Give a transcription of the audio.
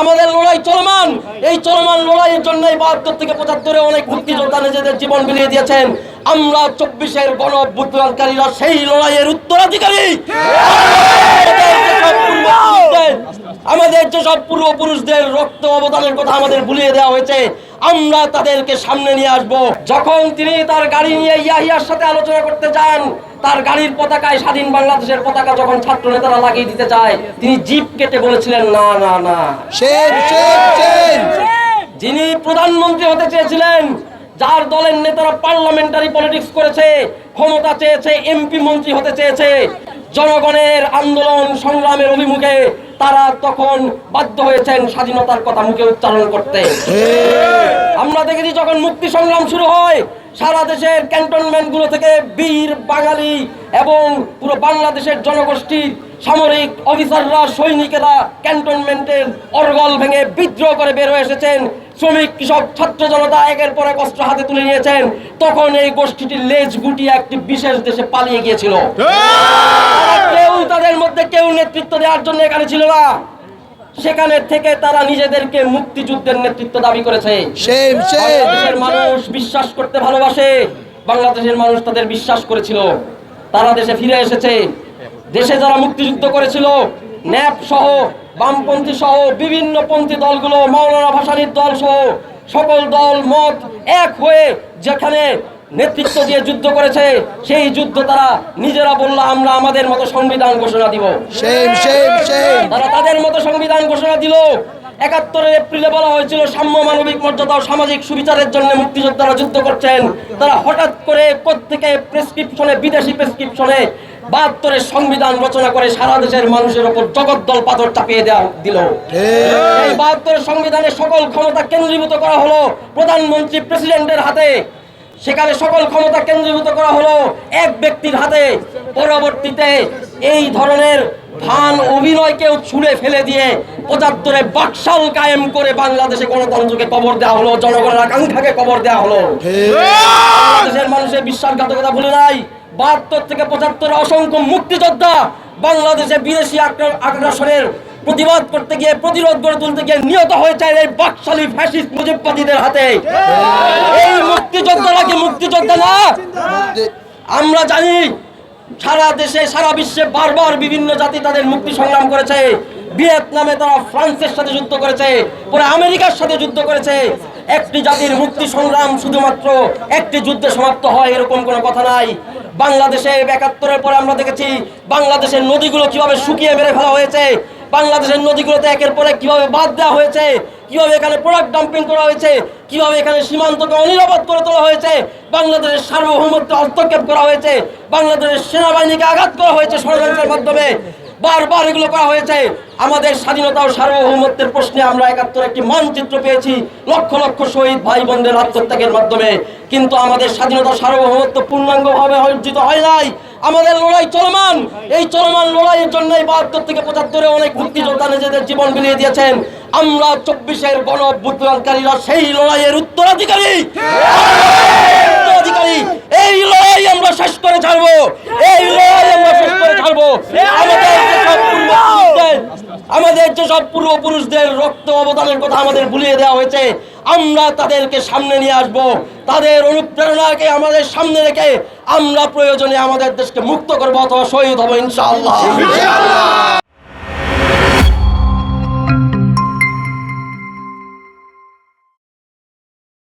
আমাদের লড়াই চলমান। এই চলমান লড়াইয়ের জন্যই বাহাত্তর থেকে পঁচাত্তরে অনেক মুক্তিযোদ্ধা নিজেদের জীবন বিলিয়ে দিয়েছেন। আমরা চব্বিশের গণ অভ্যুত্থানকারীরা সেই লড়াইয়ের উত্তরাধিকারী। আমাদের যেসব পূর্বপুরুষদের রক্ত অবদানের কথা আমাদের ভুলিয়ে দেওয়া হয়েছে। আমরা তাদেরকে সামনে নিয়ে আসব। যখন তিনি তার গাড়ি নিয়ে ইয়াহিয়ার সাথে আলোচনা করতে যান তার গাড়ির পতাকায় স্বাধীন বাংলাদেশের পতাকা যখন ছাত্র নেতারা লাগিয়ে দিতে চায় তিনি জিপ কেটে বলেছিলেন না না না। যিনি প্রধানমন্ত্রী হতে চেয়েছিলেন যার দলের নেতারা পার্লামেন্টারি পলিটিক্স করেছে ক্ষমতা চেয়েছে এমপি মন্ত্রী হতে চেয়েছে জনগণের আন্দোলন সংগ্রামের অভিমুখে তারা তখন বাধ্য হয়েছেন স্বাধীনতার কথা মুখে উচ্চারণ করতে। আমরা দেখেছি যখন মুক্তি সংগ্রাম শুরু হয় সারা দেশের ক্যান্টনমেন্টগুলো থেকে বীর বাঙালি এবং পুরো বাংলাদেশের জনগোষ্ঠীর সামরিক অফিসাররা সৈনিকেরা ক্যান্টনমেন্টের অরগল ভেঙে বিদ্রোহ করে বের হয়ে এসেছেন। শ্রমিক কৃষক ছাত্র জনতা একের পর এক অস্ত্র হাতে তুলে নিয়েছেন। তখন এই গোষ্ঠীটির লেজ গুটিয়ে একটি বিশেষ দেশে পালিয়ে গিয়েছিল। তাদের মধ্যে কেউ নেতৃত্ব দেওয়ার জন্য এখানে ছিল না। সেখানে থেকে তারা নিজেদেরকে মুক্তিযুদ্ধের নেতৃত্ব দাবি করেছে। বাংলাদেশের মানুষ বিশ্বাস করতে ভালোবাসে। বাংলাদেশের মানুষ তাদের বিশ্বাস করেছিল। তারা দেশে ফিরে এসেছে। দেশে যারা মুক্তিযুদ্ধ করেছিল ন্যাপ সহ বামপন্থী সহ বিভিন্ন পন্থী দলগুলো মাওলানা ভাসানির দল সহ সকল দল মত এক হয়ে যেখানে নেতৃত্ব দিয়ে যুদ্ধ করেছে সেই যুদ্ধ তারা নিজেরা বলল আমরা আমাদের মতো সংবিধান ঘোষণা দিব। তারা তাদের মতো সংবিধান ঘোষণা দিল। একাত্তরের এপ্রিলে বলা হয়েছিল সাম্য মানবিক মর্যাদা ও সামাজিক সুবিচারের জন্য মুক্তিযোদ্ধারা যুদ্ধ করছেন। তারা হঠাৎ করে প্রত্যেকে প্রেসক্রিপশনে বিদেশি প্রেসক্রিপশনে বাহাত্তরের সংবিধান রচনা করে সারা দেশের মানুষের ওপর জগদ্দল পাথর চাপিয়ে দেওয়া দিল। এই বাহাত্তরের সংবিধানে সকল ক্ষমতা কেন্দ্রীভূত করা হলো। প্রধানমন্ত্রী প্রেসিডেন্টের হাতে সেখানে সকল ক্ষমতা কেন্দ্রীভূত করা হলো এক ব্যক্তির হাতে। পরবর্তীতে এই ধরনের ভান অভিনয়কেও ছুঁড়ে ফেলে দিয়ে পঁচাত্তরে বাকশাল কায়েম করে বাংলাদেশে গণতন্ত্রকে কবর দেওয়া হলো, জনগণের আকাঙ্ক্ষাকে কবর দেওয়া হলো। বাংলাদেশের মানুষের বিশ্বাসঘাতকতা ভুলে নাই। বাহাত্তর থেকে পঁচাত্তরে অসংখ্য মুক্তিযোদ্ধা বাংলাদেশে বিদেশি আগ্রাসনের প্রতিবাদ করতে গিয়ে প্রতিরোধ গড়ে তুলতে গিয়ে নিহত হয়েছে এই বাকশালী ফ্যাসিস্ট মুজিববাদীদের হাতে। এই মুক্তিযোদ্ধারা কি মুক্তিযোদ্ধা না? আমরা জানি সারা দেশে সারা বিশ্বে বারবার বিভিন্ন জাতি তাদের মুক্তি সংগ্রাম করেছে। ভিয়েতনামে তারা ফ্রান্সের সাথে যুদ্ধ করেছে পরে আমেরিকার সাথে যুদ্ধ করেছে। একটি জাতির মুক্তি সংগ্রাম শুধুমাত্র একটি যুদ্ধে সমাপ্ত হয় এরকম কোনো কথা নাই। বাংলাদেশে একাত্তরের পরে আমরা দেখেছি বাংলাদেশের নদীগুলো কীভাবে শুকিয়ে মেরে ফেলা হয়েছে বাংলাদেশের নদীগুলোতে একের পরে কীভাবে বাদ দেওয়া হয়েছে কীভাবে এখানে প্রোডাক্ট ডাম্পিং করা হয়েছে, কীভাবে এখানে সীমান্তকে অনিরাপদ করে তোলা হয়েছে, বাংলাদেশের সার্বভৌমত্ব হস্তক্ষেপ করা হয়েছে, বাংলাদেশের সেনাবাহিনীকে আঘাত করা হয়েছে ষড়যন্ত্রের মাধ্যমে, বারবার এগুলো করা হয়েছে। আমাদের স্বাধীনতা ও সার্বভৌমত্বের প্রশ্নে আমরা একাত্তর একটি মানচিত্র পেয়েছি, লক্ষ লক্ষ শহীদ ভাই বোনদের আত্মত্যাগের মাধ্যমে। কিন্তু আমাদের স্বাধীনতা সার্বভৌমত্ব পূর্ণাঙ্গভাবে অর্জিত হয় নাই। আমাদের লড়াই চলমান। এই চলমান লড়াইয়ের জন্যই বাহাত্তর থেকে পঁচাত্তরে অনেক মুক্তিযোদ্ধা নিজেদের জীবন বিলিয়ে দিয়েছেন। আমরা চব্বিশের গণ অভ্যুত্থানকারীরা সেই লড়াইয়ের উত্তরাধিকারী। উত্তরাধিকারী। এই লড়াই আমরা শেষ করে ছাড়বো। এই লড়াই আমরা শেষ করে ছাড়বো। আমাদের যেসব পূর্বপুরুষদের রক্ত অবদানের কথা আমাদের ভুলিয়ে দেওয়া হয়েছে আমরা তাদেরকে সামনে নিয়ে আসব। তাদের অনুপ্রেরণাকে আমাদের সামনে রেখে আমরা প্রয়োজনে আমাদের দেশকে মুক্ত করব অথবা শহীদ হব, ইনশাআল্লাহ।